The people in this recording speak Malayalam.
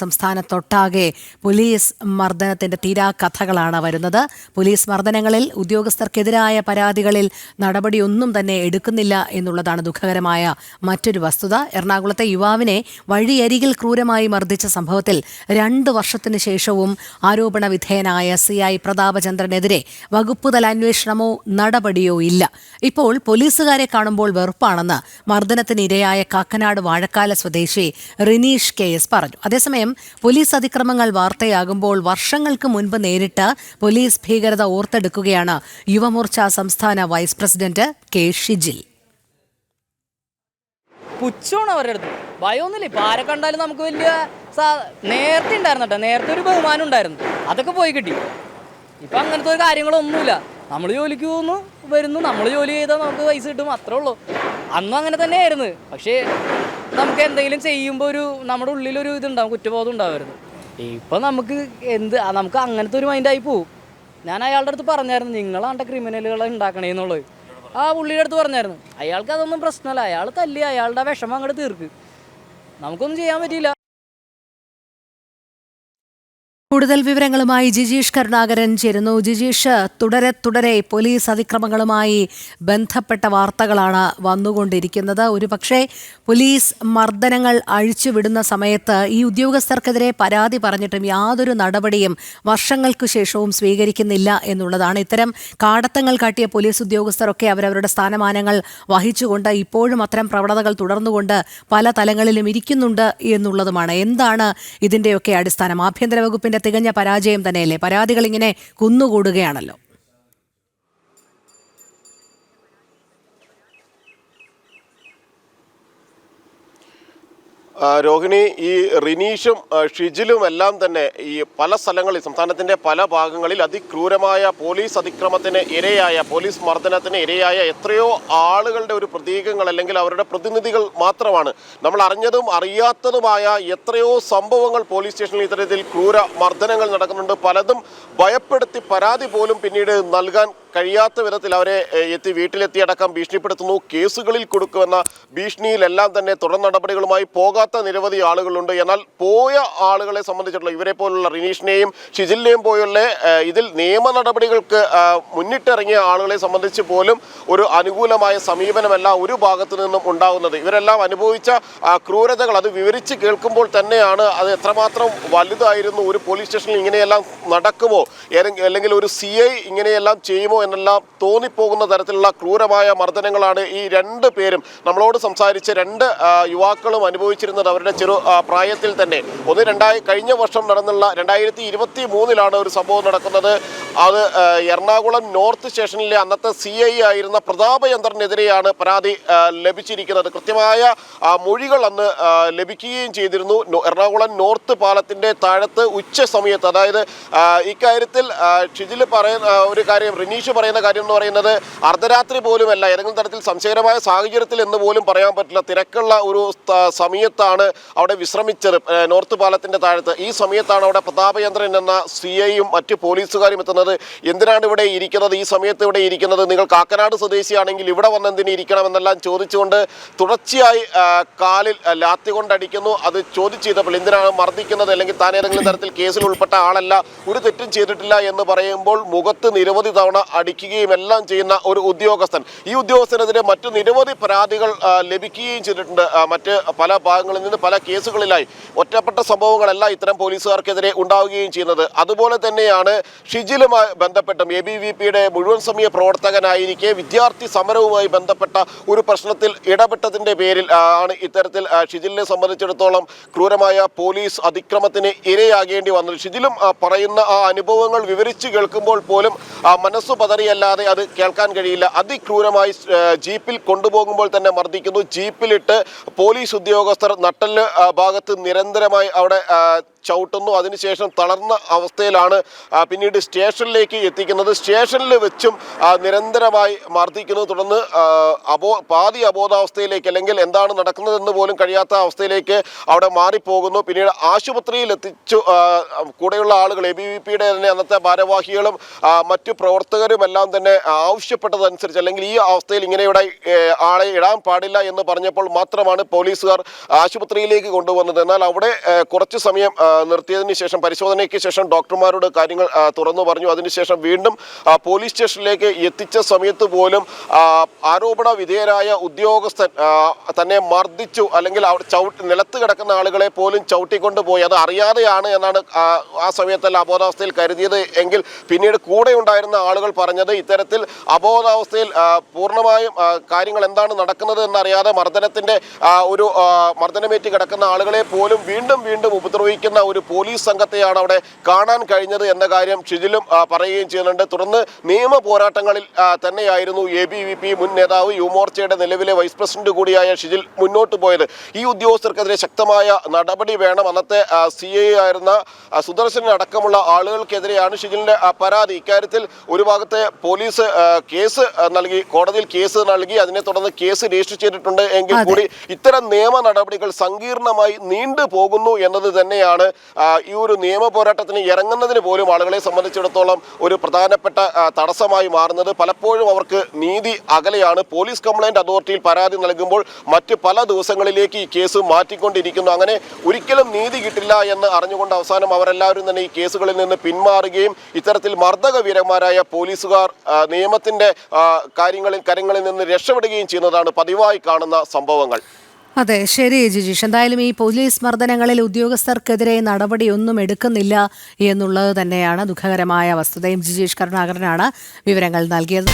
സംസ്ഥാനത്തൊട്ടാകെ പോലീസ് മർദ്ദനത്തിന്റെ തീരാകഥകളാണ് വരുന്നത്. പോലീസ് മർദ്ദനങ്ങളിൽ ഉദ്യോഗസ്ഥർക്കെതിരായ പരാതികളിൽ നടപടിയൊന്നും തന്നെ എടുക്കുന്നില്ല എന്നുള്ളതാണ് ദുഃഖകരമായ മറ്റൊരു വസ്തുത. എറണാകുളത്തെ യുവാവിനെ വഴിയരികിൽ ക്രൂരമായി മർദ്ദിച്ച സംഭവത്തിൽ രണ്ട് വർഷത്തിന് ശേഷവും ആരോപണ വിധേയനായ സി ഐ പ്രതാപചന്ദ്രനെതിരെ വകുപ്പുതല അന്വേഷണമോ നടപടിയോ ഇല്ല. ഇപ്പോൾ പോലീസുകാരെ കാണുമ്പോൾ വെറുപ്പാണെന്ന് മർദ്ദനത്തിനിരയായ കാക്കനാട് വാഴക്കാല സ്വദേശി റിനീഷ് കെ എസ് പറഞ്ഞു. അതേസമയം പോലീസ് അതിക്രമങ്ങൾ വാർത്തയാകുമ്പോൾ വർഷങ്ങൾക്ക് മുൻപ് നേരിട്ട് പോലീസ് ഭീകരത ഓർത്തെടുക്കുകയാണ് യുവമോർച്ച സംസ്ഥാന വൈസ് പ്രസിഡന്റ് കെ ഷിജിൽ. പുച്ഛമാണ് അവരുടെ അടുത്ത്. ഭയമൊന്നുമില്ല ഇപ്പം ആരെ കണ്ടാലും നമുക്ക് വലിയ സാ നേരത്തെ ഉണ്ടായിരുന്നു നേരത്തെ ഒരു ബഹുമാനം ഉണ്ടായിരുന്നു. അതൊക്കെ പോയി കിട്ടി. ഇപ്പം അങ്ങനത്തെ ഒരു കാര്യങ്ങളൊന്നുമില്ല. നമ്മൾ ജോലിക്ക് പോകുന്നു വരുന്നു. നമ്മൾ ജോലി ചെയ്താൽ നമുക്ക് പൈസ കിട്ടും. അത്രേ ഉള്ളൂ. അന്നും അങ്ങനെ തന്നെയായിരുന്നു. പക്ഷേ നമുക്ക് എന്തെങ്കിലും ചെയ്യുമ്പോൾ ഒരു നമ്മുടെ ഉള്ളിലൊരു ഇതുണ്ടാവും കുറ്റബോധം ഉണ്ടാവരുത്. ഇപ്പം നമുക്ക് എന്ത് നമുക്ക് അങ്ങനത്തെ ഒരു മൈൻഡായി പോവും. ഞാൻ അയാളുടെ അടുത്ത് പറഞ്ഞായിരുന്നു നിങ്ങളാണ്ട ക്രിമിനലുകളെ ഉണ്ടാക്കണേന്നുള്ളത് ആ പുള്ളിയുടെ അടുത്ത് പറഞ്ഞായിരുന്നു അയാൾക്ക് അതൊന്നും പ്രശ്നമല്ല അയാൾ തല്ലി അയാളുടെ വിഷമം അങ്ങോട്ട് തീർക്ക്. നമുക്കൊന്നും ചെയ്യാൻ പറ്റിയില്ല. കൂടുതൽ വിവരങ്ങളുമായി ജിജീഷ് കരുണാകരൻ ചേരുന്നു. ജിജീഷ് തുടരെ തുടരെ പോലീസ് അതിക്രമങ്ങളുമായി ബന്ധപ്പെട്ട വാർത്തകളാണ് വന്നുകൊണ്ടിരിക്കുന്നത്. ഒരുപക്ഷെ പോലീസ് മർദ്ദനങ്ങൾ അഴിച്ചുവിടുന്ന സമയത്ത് ഈ ഉദ്യോഗസ്ഥർക്കെതിരെ പരാതി പറഞ്ഞിട്ടും യാതൊരു നടപടിയും വർഷങ്ങൾക്കു ശേഷവും സ്വീകരിക്കുന്നില്ല എന്നുള്ളതാണ്. ഇത്തരം കാടത്തങ്ങൾ കാട്ടിയ പോലീസ് ഉദ്യോഗസ്ഥരൊക്കെ അവരവരുടെ സ്ഥാനമാനങ്ങൾ വഹിച്ചുകൊണ്ട് ഇപ്പോഴും അത്തരം പ്രവണതകൾ തുടർന്നുകൊണ്ട് പല തലങ്ങളിലും ഇരിക്കുന്നുണ്ട് എന്നുള്ളതുമാണ്. എന്താണ് ഇതിന്റെയൊക്കെ അടിസ്ഥാനം? ആഭ്യന്തര വകുപ്പിന്റെ തികഞ്ഞ പരാജയം തന്നെയല്ലേ? പരാതികൾ ഇങ്ങനെ കുന്നുകൂടുകയാണല്ലോ. രോഹിണി ഈ റിനീഷും ഷിജിലും എല്ലാം തന്നെ ഈ പല സ്ഥലങ്ങളിൽ സംസ്ഥാനത്തിന്റെ പല ഭാഗങ്ങളിൽ അതിക്രൂരമായ പോലീസ് അതിക്രമത്തിന് ഇരയായ പോലീസ് മർദ്ദനത്തിന് ഇരയായ എത്രയോ ആളുകളുടെ ഒരു പ്രതീകങ്ങൾ അല്ലെങ്കിൽ അവരുടെ പ്രതിനിധികൾ മാത്രമാണ്. നമ്മൾ അറിഞ്ഞതും അറിയാത്തതുമായ എത്രയോ സംഭവങ്ങൾ പോലീസ് സ്റ്റേഷനിൽ ഇത്തരത്തിൽ ക്രൂര മർദ്ദനങ്ങൾ നടക്കുന്നുണ്ട്. പലതും ഭയപ്പെടുത്തി പരാതി പോലും പിന്നീട് നൽകാൻ കഴിയാത്ത വിധത്തിൽ അവരെ എത്തി വീട്ടിലെത്തിയടക്കം ഭീഷണിപ്പെടുത്തുന്നു. കേസുകളിൽ കൊടുക്കുമെന്ന ഭീഷണിയിലെല്ലാം തന്നെ തുടർ നടപടികളുമായി പോകാത്ത നിരവധി ആളുകളുണ്ട്. എന്നാൽ പോയ ആളുകളെ സംബന്ധിച്ചിട്ടുള്ള ഇവരെ പോലുള്ള റിനീഷിനെയും ഷിജിലിനെയും പോലുള്ള ഇതിൽ നിയമ നടപടികൾക്ക് മുന്നിട്ടിറങ്ങിയ ആളുകളെ സംബന്ധിച്ച് പോലും ഒരു അനുകൂലമായ സമീപനമല്ല ഒരു ഭാഗത്തു നിന്നും ഉണ്ടാകുന്നത് ഇവരെല്ലാം അനുഭവിച്ച ക്രൂരതകൾ അത് വിവരിച്ച് കേൾക്കുമ്പോൾ തന്നെയാണ് അത് എത്രമാത്രം വലുതായിരുന്നു. ഒരു പോലീസ് സ്റ്റേഷനിൽ ഇങ്ങനെയെല്ലാം നടക്കുമോ? അല്ലെങ്കിൽ ഒരു സി ഐ ഇങ്ങനെയെല്ലാം ചെയ്യുമോ എന്നെല്ലാം തോന്നിപ്പോകുന്ന തരത്തിലുള്ള ക്രൂരമായ മർദ്ദനങ്ങളാണ് ഈ രണ്ട് പേരും നമ്മളോട് സംസാരിച്ച രണ്ട് യുവാക്കളും അനുഭവിച്ചിരുന്നത് അവരുടെ ചെറു പ്രായത്തിൽ തന്നെ. ഒന്ന് രണ്ടായി കഴിഞ്ഞ വർഷം നടന്നുള്ള രണ്ടായിരത്തി ഇരുപത്തി മൂന്നിലാണ് ഒരു സംഭവം നടക്കുന്നത്. അത് എറണാകുളം നോർത്ത് സ്റ്റേഷനിലെ അന്നത്തെ സി ഐ ആയിരുന്ന പ്രതാപചന്ദ്രനെതിരെയാണ് പരാതി ലഭിച്ചിരിക്കുന്നത്. കൃത്യമായ മൊഴികൾ അന്ന് ലഭിക്കുകയും ചെയ്തിരുന്നു. എറണാകുളം നോർത്ത് പാലത്തിന്റെ താഴത്ത് ഉച്ച സമയത്ത്. അതായത് ഇക്കാര്യത്തിൽ ഷിജിൽ പറയുന്ന ഒരു കാര്യം റിനീഷ് പറയുന്ന കാര്യം എന്ന് പറയുന്നത് അർദ്ധരാത്രി പോലുമല്ല. ഏതെങ്കിലും തരത്തിൽ സംശയകരമായ സാഹചര്യത്തിൽ എന്ന് പോലും പറയാൻ പറ്റില്ല. തിരക്കുള്ള ഒരു സമയത്താണ് അവിടെ വിശ്രമിച്ചത് നോർത്ത് പാലത്തിന്റെ താഴത്ത്. ഈ സമയത്താണ് അവിടെ പ്രതാപചന്ദ്രൻ എന്ന സി ഐയും മറ്റ് പോലീസുകാരും എത്തുന്നത്. എന്തിനാണ് ഇവിടെ ഇരിക്കുന്നത്? ഈ സമയത്ത് ഇവിടെ ഇരിക്കുന്നത്? നിങ്ങൾ കാക്കനാട് സ്വദേശിയാണെങ്കിൽ ഇവിടെ വന്ന് എന്തിനു ഇരിക്കണം എന്നെല്ലാം ചോദിച്ചുകൊണ്ട് തുടർച്ചയായി കാലിൽ ലാത്തി കൊണ്ടടിക്കുന്നു. അത് ചോദിച്ചു ചെയ്തപ്പോൾ എന്തിനാണ് മർദ്ദിക്കുന്നത്? അല്ലെങ്കിൽ താൻ ഏതെങ്കിലും തരത്തിൽ കേസിൽ ഉൾപ്പെട്ട ആളല്ല. ഒരു തെറ്റും ചെയ്തിട്ടില്ല എന്ന് പറയുമ്പോൾ മുഖത്ത് നിരവധി തവണ അടിക്കുകയും എല്ലാം ചെയ്യുന്ന ഒരു ഉദ്യോഗസ്ഥൻ. ഈ ഉദ്യോഗസ്ഥനെതിരെ മറ്റു നിരവധി പരാതികൾ ലഭിക്കുകയും ചെയ്തിട്ടുണ്ട്. മറ്റ് പല ഭാഗങ്ങളിൽ നിന്ന് പല കേസുകളിലായി ഒറ്റപ്പെട്ട സംഭവങ്ങളല്ല ഇത്തരം പോലീസുകാർക്കെതിരെ ഉണ്ടാവുകയും ചെയ്യുന്നത്. അതുപോലെ തന്നെയാണ് ഷിജിലുമായി ബന്ധപ്പെട്ടും എ ബി വി പിയുടെ മുഴുവൻ സമയ പ്രവർത്തകനായിരിക്കെ വിദ്യാർത്ഥി സമരവുമായി ബന്ധപ്പെട്ട ഒരു പ്രശ്നത്തിൽ ഇടപെട്ടതിന്റെ പേരിൽ ആണ് ഇത്തരത്തിൽ ഷിജിലിനെ സംബന്ധിച്ചിടത്തോളം ക്രൂരമായ പോലീസ് അതിക്രമത്തിന് ഇരയാകേണ്ടി വന്നത്. ഷിജിലും പറയുന്ന ആ അനുഭവങ്ങൾ വിവരിച്ചു കേൾക്കുമ്പോൾ പോലും മനസ്സു പതറിയല്ലാതെ അത് കേൾക്കാൻ കഴിയില്ല. അതിക്രൂരമായി ജീപ്പിൽ കൊണ്ടുപോകുമ്പോൾ തന്നെ മർദ്ദിക്കുന്നു. ജീപ്പിലിട്ട് പോലീസ് ഉദ്യോഗസ്ഥർ നട്ടൽ ഭാഗത്ത് നിരന്തരമായി അവിടെ ചവിട്ടുന്നു. അതിനുശേഷം തളർന്ന അവസ്ഥയിലാണ് പിന്നീട് സ്റ്റേഷനിലേക്ക് എത്തിക്കുന്നത്. സ്റ്റേഷനിൽ വെച്ചും നിരന്തരമായി മർദ്ദിക്കുന്നു. തുടർന്ന് അബോ പാതി അബോധാവസ്ഥയിലേക്ക് അല്ലെങ്കിൽ എന്താണ് നടക്കുന്നതെന്ന് പോലും കഴിയാത്ത അവസ്ഥയിലേക്ക് അവിടെ മാറിപ്പോകുന്നു. പിന്നീട് ആശുപത്രിയിൽ എത്തിച്ചു കൂടെയുള്ള ആളുകൾ എ ബി വി പിയുടെ തന്നെ അന്നത്തെ ഭാരവാഹികളും മറ്റു പ്രവർത്തകരും എല്ലാം തന്നെ ആവശ്യപ്പെട്ടതനുസരിച്ച് അല്ലെങ്കിൽ ഈ അവസ്ഥയിൽ ഇങ്ങനെ ഇവിടെ ആളെ ഇടാൻ പാടില്ല എന്ന് പറഞ്ഞപ്പോൾ മാത്രമാണ് പോലീസുകാർ ആശുപത്രിയിലേക്ക് കൊണ്ടുവന്നത്. എന്നാൽ അവിടെ കുറച്ച് സമയം നിർത്തിയതിന് ശേഷം പരിശോധനയ്ക്ക് ശേഷം ഡോക്ടർമാരോട് കാര്യങ്ങൾ തുറന്നു പറഞ്ഞു. അതിനുശേഷം വീണ്ടും പോലീസ് സ്റ്റേഷനിലേക്ക് എത്തിച്ച സമയത്ത് പോലും ആരോപണ വിധേയരായ ഉദ്യോഗസ്ഥൻ തന്നെ മർദ്ദിച്ചു അല്ലെങ്കിൽ ചവിട്ടി നിലത്ത് കിടക്കുന്ന ആളുകളെ പോലും ചവിട്ടിക്കൊണ്ട് പോയി അത് അറിയാതെയാണ് എന്നാണ് ആ, സമയത്തല്ല അബോധാവസ്ഥയിൽ കരുതിയത്. എങ്കിൽ പിന്നീട് കൂടെ ഉണ്ടായിരുന്ന ആളുകൾ പറഞ്ഞത് ഇത്തരത്തിൽ അബോധാവസ്ഥയിൽ പൂർണമായും കാര്യങ്ങൾ എന്താണ് നടക്കുന്നത് എന്നറിയാതെ മർദ്ദനത്തിന്റെ ആ, ഒരു മർദ്ദനമേറ്റി കിടക്കുന്ന ആളുകളെ പോലും വീണ്ടും വീണ്ടും ഉപദ്രവിക്കുന്ന ഒരു പോലീസ് സംഘത്തെയാണ് അവിടെ കാണാൻ കഴിഞ്ഞത് എന്ന കാര്യം ഷിജിലും പറയുകയും ചെയ്യുന്നുണ്ട്. തുടർന്ന് നിയമ പോരാട്ടങ്ങളിൽ തന്നെയായിരുന്നു എ ബി വി പി മുൻ നേതാവ് യുവമോർച്ചയുടെ നിലവിലെ വൈസ് പ്രസിഡന്റ് കൂടിയായ ഷിജിൽ മുന്നോട്ട് പോയത്. ഈ ഉദ്യോഗസ്ഥർക്കെതിരെ ശക്തമായ നടപടി വേണം. അന്നത്തെ സി ഐ ആയിരുന്ന സുദർശനടക്കമുള്ള ആളുകൾക്കെതിരെയാണ് ഷിജിലിന്റെ പരാതി. ഇക്കാര്യത്തിൽ ഒരു ഭാഗത്തെ പോലീസ് കേസ് നൽകി കോടതിയിൽ കേസ് നൽകി അതിനെ തുടർന്ന് കേസ് രജിസ്റ്റർ ചെയ്തിട്ടുണ്ട് എങ്കിൽ കൂടി ഇത്തരം നിയമ നടപടികൾ സങ്കീർണമായി നീണ്ടു പോകുന്നു എന്നത് തന്നെയാണ് ഈ ഒരു നിയമ പോരാട്ടത്തിന് ഇറങ്ങുന്നതിന് പോലും ആളുകളെ സംബന്ധിച്ചിടത്തോളം ഒരു പ്രധാനപ്പെട്ട തടസ്സമായി മാറുന്നത്. പലപ്പോഴും അവർക്ക് നീതി അകലെയാണ്. പോലീസ് കംപ്ലൈന്റ് അതോറിറ്റിയിൽ പരാതി നൽകുമ്പോൾ മറ്റ് പല ദിവസങ്ങളിലേക്ക് ഈ കേസ് മാറ്റിക്കൊണ്ടിരിക്കുന്നു. അങ്ങനെ ഒരിക്കലും നീതി കിട്ടില്ല എന്ന് അറിഞ്ഞുകൊണ്ട് അവസാനം അവരെല്ലാവരും തന്നെ ഈ കേസുകളിൽ നിന്ന് പിന്മാറുകയും ഇത്തരത്തിൽ മർദ്ദക വീരന്മാരായ പോലീസുകാർ നിയമത്തിന്റെ കാര്യങ്ങളിൽ കരങ്ങളിൽ നിന്ന് രക്ഷപ്പെടുകയും ചെയ്യുന്നതാണ് പതിവായി കാണുന്ന സംഭവങ്ങൾ. അതെ ശരി ജിജീഷ്. എന്തായാലും ഈ പോലീസ് മർദ്ദനങ്ങളിൽ ഉദ്യോഗസ്ഥർക്കെതിരെ നടപടിയൊന്നും എടുക്കുന്നില്ല എന്നുള്ളത് തന്നെയാണ് ദുഃഖകരമായ വസ്തുതയും. ജിജീഷ് കരുണാകരനാണ് വിവരങ്ങൾ നൽകിയത്.